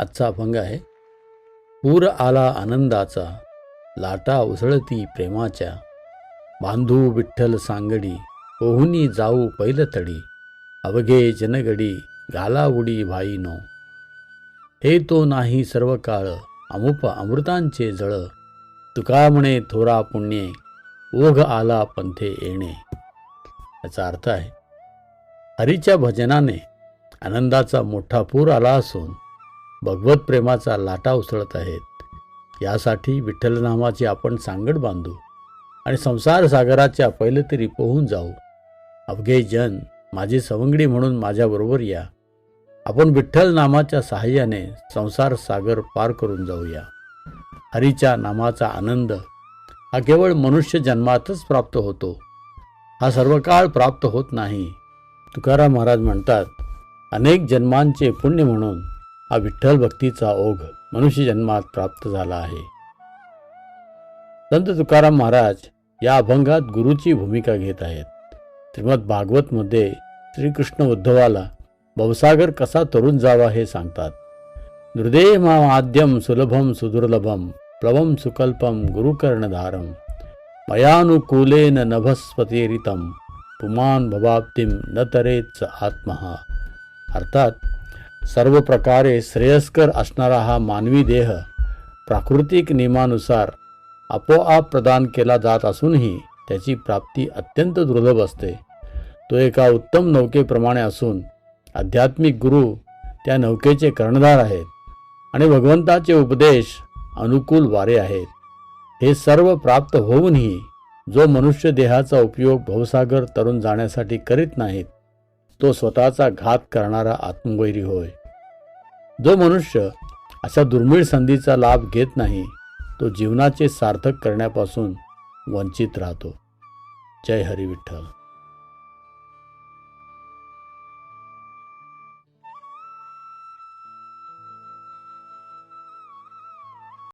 आजचा अभंग आहे. पूर आला आनंदाचा लाटा उसळती प्रेमाच्या. बांधू विठ्ठल सांगडी ओहुनी जाऊ पैलतडी अवघे जनगडी घाला उडी भाईनो. हे तो नाही सर्व काळ अमुप अमृतांचे जळ. तुका म्हणे थोरा पुण्ये ओघ आला पंथे येणे. याचा अर्थ आहे हरीच्या भजनाने आनंदाचा मोठा पूर आला असून भगवत प्रेमाचा लाटा उसळत आहेत. यासाठी विठ्ठलनामाची आपण सांगड बांधू आणि संसार सागराच्या पहिले तरी पोहून जाऊ. अवघे जन माझी सवंगडी म्हणून माझ्याबरोबर या. आपण विठ्ठल नामाच्या सहाय्याने संसार सागर पार करून जाऊया. हरीच्या नामाचा आनंद हा केवळ मनुष्य जन्मातच प्राप्त होतो. हा सर्व काळ प्राप्त होत नाही. तुकाराम महाराज म्हणतात अनेक जन्मांचे पुण्य म्हणून हा विठ्ठल भक्तीचा ओघ मनुष्य जन्मात प्राप्त झाला आहे. संत तुकाराम महाराज या अभंगात गुरुची भूमिका घेत आहेत. श्रीमद भागवतमध्ये श्रीकृष्ण उद्धवाला भवसागर कसा तरुण जावा हे सांगतात. नृदेमाद्यम सुलभम सुदुर्लभम प्लवम सुकल्पम गुरुकर्णधारम मयानुकूलेन नभस्पतिरितम पुमान भवाब्दीम न तरेच आत्महा. अर्थात सर्व प्रकारे श्रेयस्कर असणारा हा मानवी देह प्राकृतिक नियमानुसार आपोआप प्रदान केला जात असूनही त्याची प्राप्ती अत्यंत दुर्लभ असते. तो एका उत्तम नौकेप्रमाणे असून आध्यात्मिक गुरु त्या नौकेचे कर्णधार आहेत आणि भगवंताचे उपदेश अनुकूल वारे आहेत. हे सर्व प्राप्त होऊनही जो मनुष्य देहाचा उपयोग भवसागर तरुण जाण्यासाठी करीत नाहीत तो स्वतःचा घात करणारा आत्मवैरी होय. जो मनुष्य अशा दुर्मिळ संधीचा लाभ घेत नाही तो जीवनाचे सार्थक करण्यापासून वंचित राहतो. जय हरी विठ्ठल.